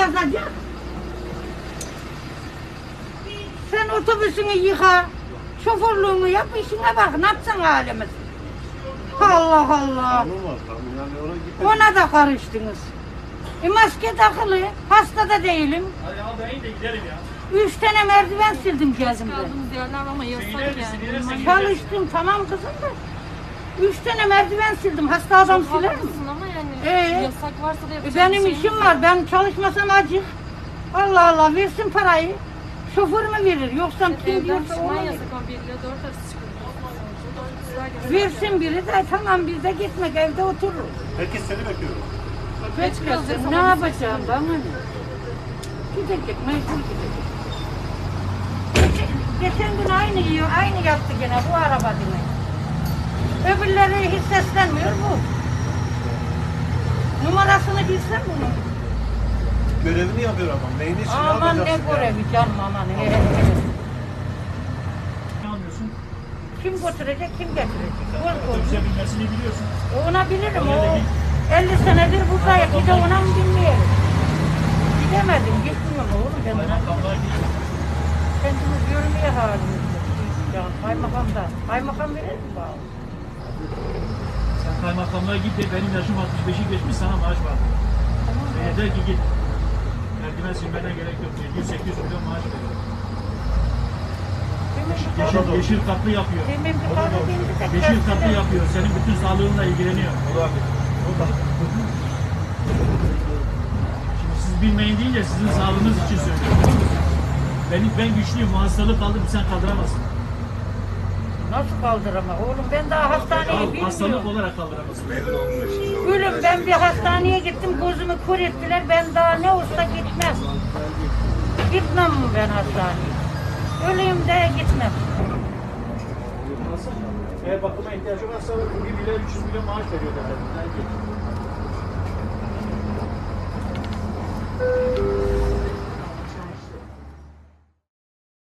yazacak? Sen otobüsünü yıka, şoförlüğünü yap, işine bak. Ne yapacaksın halimiz? Allah Allah. Ona da karıştınız. E maske takılı, hasta da değilim. Hadi al in de gidelim ya. Üç tane merdiven sildim gezimde. Kaldığımız yerler var ama yasak yani. Bunlar- Çalıştım tamam kızım da. Üç tane merdiven sildim. Hasta adam Çok siler mi? ama Ee? yasak varsa da yapacak benim bir şeyimiz işim yok. var. Ben çalışmasam acı. Allah Allah versin parayı. Şoför mü verir? Yoksa kim Evden diyorsa çıkman ona yasak ama 1 ile 4 arası çıkıyor. Versin biri de tamam biz de gitmek evde otururuz. Herkes seni bekliyor. Beklesin ne yapacağım bana ne? Gidecek mecbur gidecek. Geçen, geçen gün aynı yiyor, aynı yaptı gene bu araba demek. Öbürleri hiç seslenmiyor bu. Numarasını bilsem bunun. Görevini yapıyor ama. Neyini için Aman ne yapacaksın yani? görevi canım aman. he, he, he. Ne anlıyorsun? Kim götürecek kim getirecek? Kol kol. Otobüse binmesini biliyorsun. Ona bilirim o 50 senedir buradayım. Bir de ona mı bilmiyorum. Gidemedim gitmiyorum oğlum ben. Kaymakamlar gidiyor. Kendimiz görmeye halimiz yok. Can kaymakamdan. Kaymakam verir mi bana? Kaymakamlığa git de benim yaşım 65'i geçmiş sana maaş var. Bana der ki git. Merdiven silmene gerek yok. 700-800 milyon maaş veriyor. Yeşil, yeşil katlı yapıyor. Yeşil katlı yapıyor. Senin bütün sağlığınla ilgileniyor. Şimdi siz bilmeyin deyince sizin sağlığınız için söylüyorum. Ben, ben güçlüyüm. Hastalık kaldım sen kaldıramazsın. Nasıl kaldırama oğlum ben daha hastaneyi Ya, hastalık bilmiyorum. olarak kaldıramazsın. Gülüm ben bir hastaneye gittim gözümü kör ettiler ben daha ne olsa gitmem. Gitmem ben hastaneye. Öleyim de gitmem. Eğer bakıma ihtiyacı varsa 1 milyar 300 milyon maaş veriyor devlet.